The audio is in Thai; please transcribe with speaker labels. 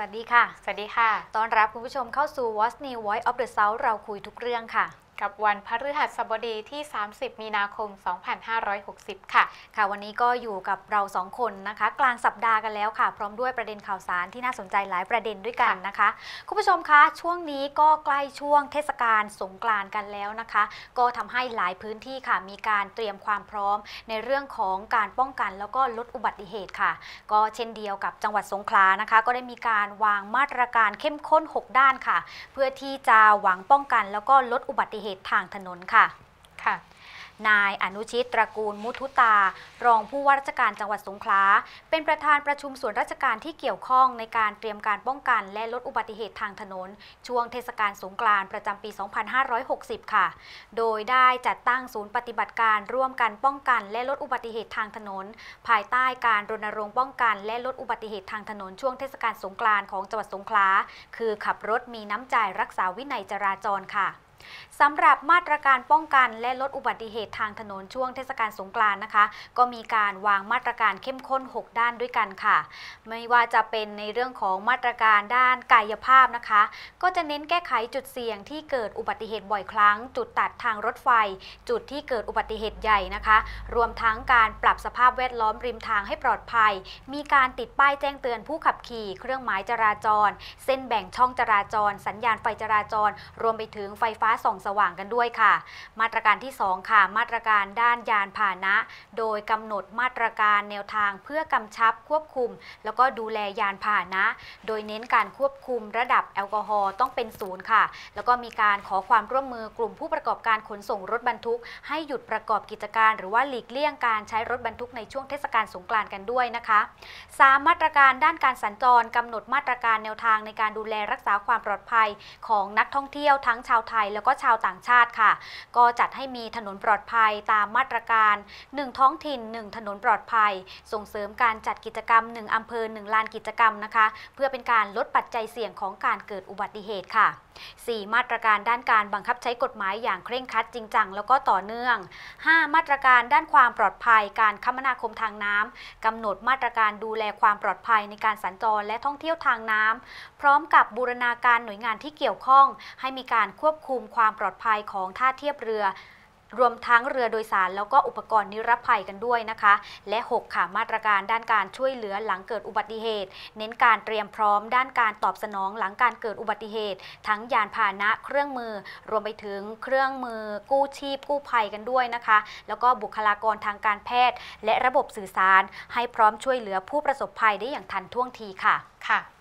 Speaker 1: วัสดีค่ะ
Speaker 2: สวัสดีค่ะ
Speaker 1: ต้อนรับคุณผู้ชมเข้าสู่ What's New Voice of the South เราคุยทุกเรื่องค่ะ
Speaker 2: กับวันพฤหัสบดีที่ 30 มีนาคม 2560 ค่ะ
Speaker 1: ค่ะ วันนี้ก็อยู่กับเราสองคนนะคะ กลางสัปดาห์กันแล้วค่ะ พร้อมด้วยประเด็นข่าวสารที่น่าสนใจหลายประเด็นด้วยกันนะคะ คุณผู้ชมคะช่วงนี้ก็ใกล้ช่วงเทศกาลสงกรานต์กันแล้วนะคะ ก็ทำให้หลายพื้นที่ค่ะ มีการเตรียมความพร้อมในเรื่องของการป้องกันแล้วก็ลดอุบัติเหตุค่ะ ก็เช่นเดียวกับจังหวัดสงขลานะคะ ก็ได้มีการวางมาตรการเข้มข้น 6 ด้านค่ะ เพื่อที่จะหวังป้องกันแล้วก็ลดอุบัติเหตุทางถนนค่ะ
Speaker 2: ค่ะ
Speaker 1: นายอนุชิตตระกูลมุทุตา รองผู้ว่าราชการจังหวัดสงขลา เป็นประธานประชุมส่วนราชการที่เกี่ยวข้องในการเตรียมการป้องกันและลดอุบัติเหตุทางถนน ช่วงเทศกาลสงกรานต์ประจำปี 2560 ค่ะ โดยได้จัดตั้งศูนย์ปฏิบัติการร่วมกันป้องกันและลดอุบัติเหตุทางถนน ภายใต้การรณรงค์ป้องกันและลดอุบัติเหตุทางถนนช่วงเทศกาลสงกรานต์ของจังหวัดสงขลา คือขับรถมีน้ำใจรักษาวินัยจราจรค่ะ สำหรับมาตรการป้องกันและลดอุบัติเหตุทางถนนช่วงเทศกาลสงกรานต์นะคะ ก็มีการวางมาตรการเข้มข้น 6 ด้านด้วยกันค่ะ ไม่ว่าจะเป็นในเรื่องของมาตรการด้านกายภาพนะคะ ก็จะเน้นแก้ไขจุดเสี่ยงที่เกิดอุบัติเหตุบ่อยครั้ง จุดตัดทางรถไฟ จุดที่เกิดอุบัติเหตุใหญ่นะคะ รวมทั้งการปรับสภาพแวดล้อมริมทางให้ปลอดภัย มีการติดป้ายแจ้งเตือนผู้ขับขี่ เครื่องหมายจราจร เส้นแบ่งช่องจราจร สัญญาณไฟจราจร รวมไปถึงไฟฟ้าส่องสว่างกันด้วยค่ะ มาตรการที่ 2 ค่ะ มาตรการด้านยานพาหนะ โดยกำหนดมาตรการแนวทางเพื่อกำชับควบคุม แล้วก็ดูแลยานพาหนะ โดยเน้นการควบคุมระดับแอลกอฮอล์ต้องเป็นศูนย์ค่ะ แล้วก็มีการขอความร่วมมือกลุ่มผู้ประกอบการขนส่งรถบรรทุก ให้หยุดประกอบกิจการ หรือว่าหลีกเลี่ยงการใช้รถบรรทุกในช่วงเทศกาลสงกรานต์กันด้วยนะคะสามมาตรการด้านการสัญจรกำหนดมาตรการแนวทางในการดูแลรักษาความปลอดภัยของนักท่องเที่ยวทั้งชาวไทยแล้วก็ชาวต่างชาติค่ะ ก็จัดให้มีถนนปลอดภัยตามมาตรการ 1 ท้องถิ่น 1 ถนนปลอดภัย ส่งเสริมการจัดกิจกรรม 1อำเภอ 1 ลานกิจกรรมนะคะ เพื่อเป็นการลดปัจจัยเสี่ยงของการเกิดอุบัติเหตุค่ะ4 มาตรการด้านการบังคับใช้กฎหมายอย่างเคร่งครัดจริงจังแล้วก็ต่อเนื่อง 5 มาตรการด้านความปลอดภัยการคมนาคมทางน้ำกำหนดมาตรการดูแลความปลอดภัยในการสัญจรและท่องเที่ยวทางน้ำพร้อมกับบูรณาการหน่วยงานที่เกี่ยวข้อง ให้มีการควบคุมความปลอดภัยของท่าเทียบเรือ รวมทั้งเรือโดยสารแล้วก็อุปกรณ์นิรภัยกันด้วยนะคะ และ 6 ค่ะมาตรการด้านการช่วยเหลือหลังเกิดอุบัติเหตุ เน้นการเตรียมพร้อมด้านการตอบสนองหลังการเกิดอุบัติเหตุ ทั้งยานพาหนะเครื่องมือ รวมไปถึงเครื่องมือ กู้ชีพ กู้ภัยกันด้วยนะคะ แล้วก็บุคลากรทางการแพทย์ และระบบสื่อสาร ให้พร้อมช่วยเหลือผู้ประสบภัยได้อย่างทันท่วงทีค่ะ
Speaker 2: ค่ะ